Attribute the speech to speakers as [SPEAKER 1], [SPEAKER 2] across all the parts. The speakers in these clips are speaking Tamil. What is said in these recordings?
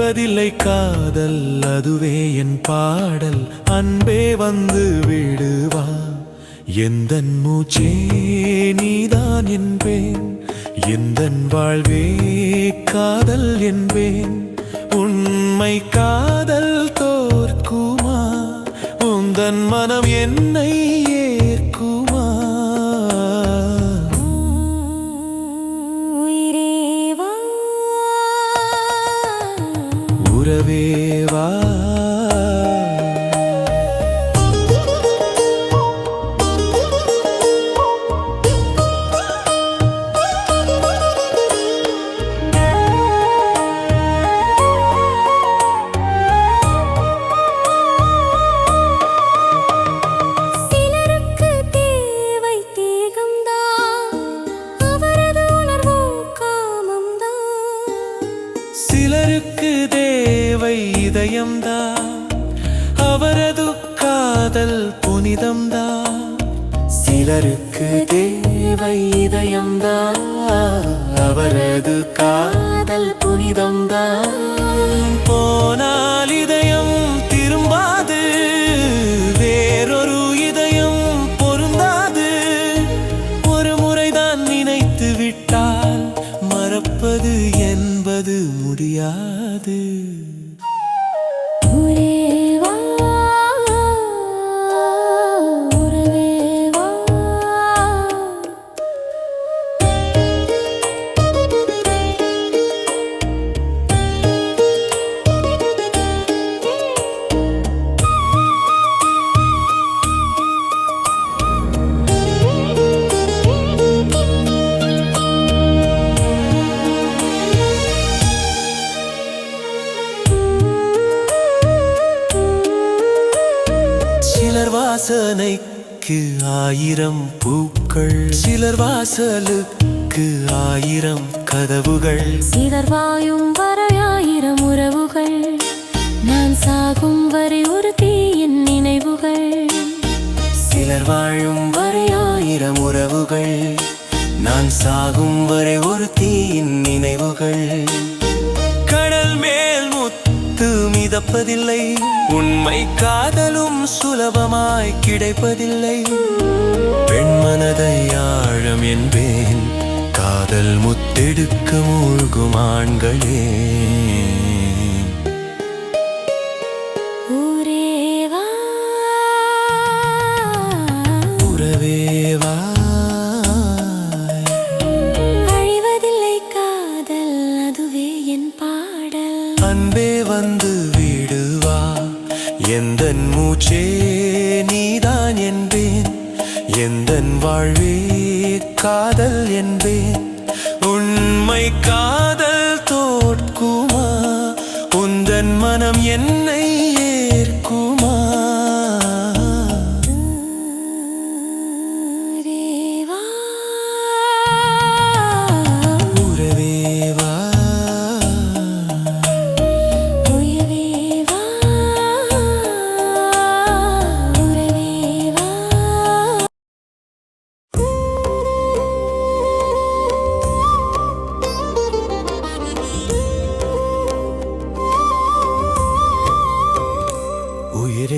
[SPEAKER 1] அழிவதில்லை காதல் அதுவே என் பாடல். அன்பே வந்து விடுவா. எந்த மூச்சே நீதான் என்பேன். எந்த வாழ்வே காதல் என்பேன். உண்மை காதல் தோற்குமா? உந்தன் மனம் என்னை
[SPEAKER 2] அவரது
[SPEAKER 1] காதல் புனிதம்தான். சிலருக்கு தேவை இதயம்தான். அவரது காதல் புனிதம்தான். போனால் இதயம் திரும்பாது வேறொரு இதயம் பொருந்தாது. ஒரு முறைதான் நினைத்து விட்டால் மறப்பது என்பது முடியாது. ஆயிரம் பூக்கள். சிலர் வாசலுக்கு ஆயிரம் கதவுகள்.
[SPEAKER 2] சிலர் வாயும் வரையாயிரம் உறவுகள். நான் சாகும் வரை ஒரு தீயின் நினைவுகள்.
[SPEAKER 1] சிலர் வாழும் வரை ஆயிரம் உறவுகள். நான் சாகும் வரை ஒரு தீயின் நினைவுகள். கிடைப்பதில்லை. உண்மை காதலும் சுலபமாய் கிடைப்பதில்லை. பெண்மனதை ஆழம் என்பேன். காதல் முத்தெடுக்க மூழ்கும் ஆண்களே. விடுவா. எந்த மூச்சே நீதான் என்பேன். எந்த வாழ்வே காதல் என்பேன். உண்மை காதல் தோற்குமா? உந்தன் மனம் என்ன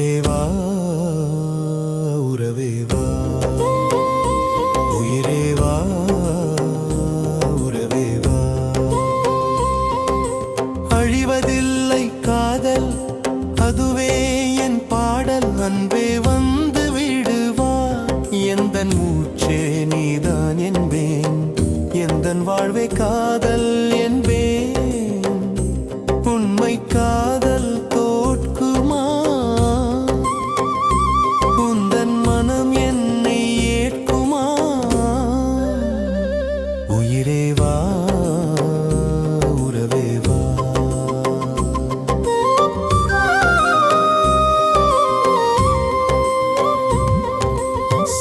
[SPEAKER 1] தேவா உறவே.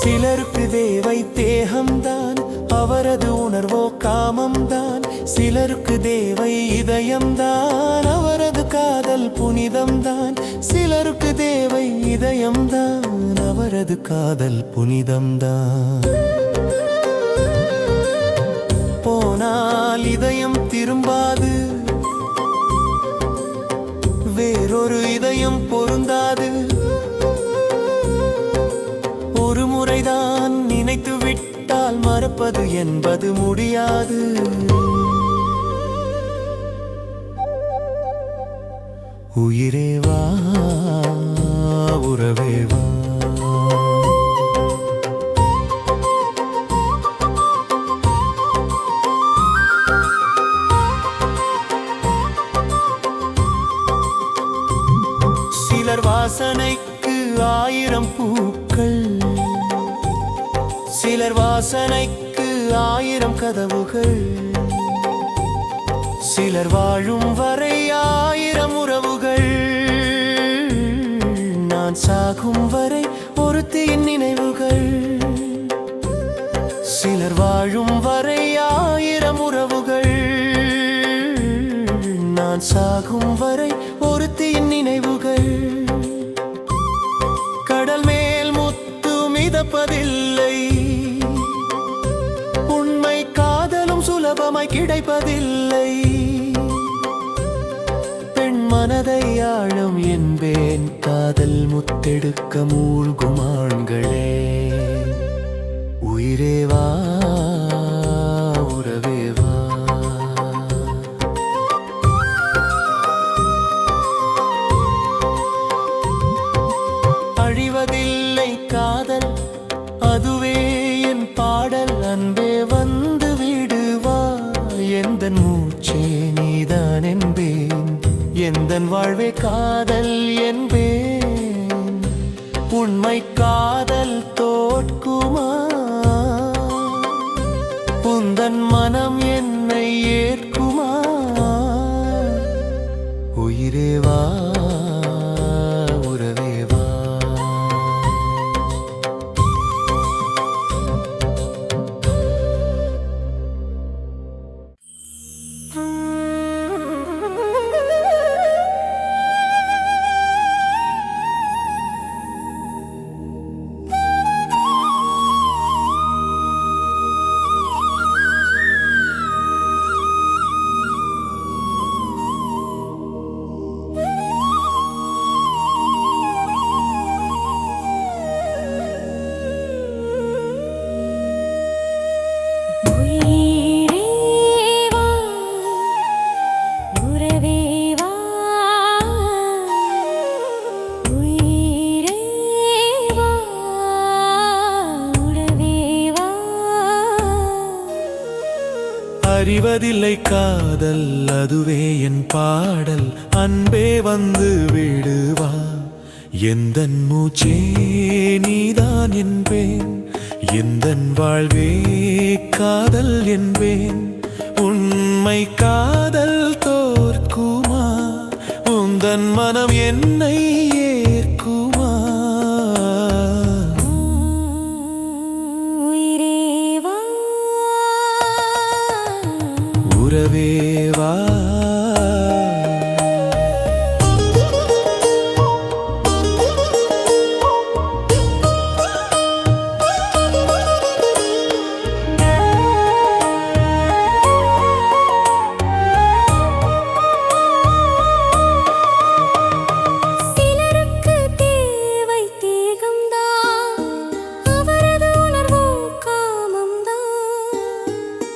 [SPEAKER 1] சிலருக்கு தேவை தேகம்தான் அவரது உணர்வோ காமம்தான். சிலருக்கு தேவை இதயம்தான் அவரது காதல் புனிதம்தான். சிலருக்கு தேவை இதயம்தான் அவரது காதல் புனிதம்தான். போனால் இதயம் திரும்பாது வேறொரு இதயம் பொருந்தாது. மறப்பது என்பது முடியாது. உயிரே வா உறவே வா. சிலர் வாசனைக்கு ஆயிரம் பூ வாசனைக்கு ஆயிரம் கதவுகள். சிலர் வாழும் வரை ஆயிரம் உறவுகள். நான் சாகும் வரை காதலும் கிடைப்பதில்லை. பெண் மனதை ஆளும் என்பேன் காதல் முத்தெடுக்க மூழ்கும் ஆண்களே. உயிரே வா. அழிவதில்லை கா எந்தன் வாழ்வே காதல் என்பேன். உண்மை காதல் தோற்குமா? உந்தன் மனம் அறிவதில்லை காதல் அதுவே என் பாடல். அன்பே வந்து விடுவா. எந்த மூச்சே நீதான் என்பேன். எந்த வாழ்வே காதல் என்பேன். உண்மை காதல் தோற்குமா? உந்தன் மனம் என்னை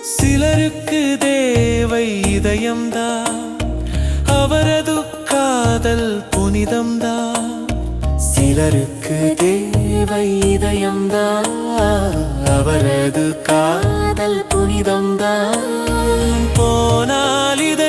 [SPEAKER 2] சிலருக்கு தேவை
[SPEAKER 1] இதயம்தான். அவரது காதல் புனிதம்தான். சிலருக்கு தேவை இதயம்தான். அவரது காதல் புனிதம்தான். போனால் இதயம்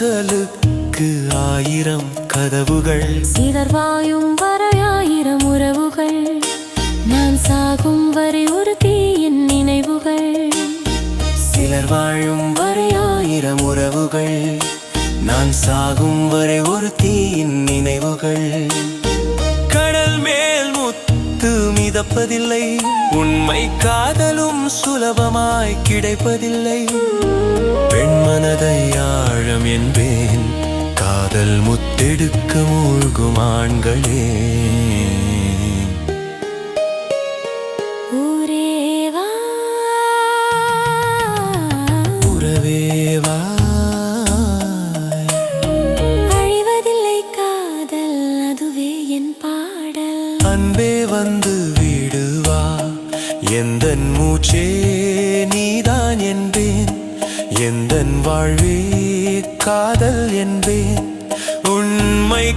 [SPEAKER 1] வாசலுக்கு ஆயிரம் கதவுகள்.
[SPEAKER 2] சிலர் வாயும் வரையாயிரம் உறவுகள். நான் சாகும் வரை ஒரு தீயின் நினைவுகள்.
[SPEAKER 1] சிலர் வாழும் வரை ஆயிரம் உறவுகள். நான் சாகும் வரை ஒரு தீயின் நினைவுகள். மிதப்பதில்லை உண்மை காதலும் சுலபமாய் கிடைப்பதில்லை. பெண்மனதை ஆழம் என்பேன். காதல் முத்தெடுக்க மூழ்கும் ஆண்களே.
[SPEAKER 2] ஊரேவா
[SPEAKER 1] உறவேவா
[SPEAKER 2] அழிவதில்லை காதல் அதுவே என் பாடல்.
[SPEAKER 1] அன்பே வந்து எந்த மூச்சே நீதான் என்பேன். எந்த வாழ்வே காதல் என்பேன். உண்மை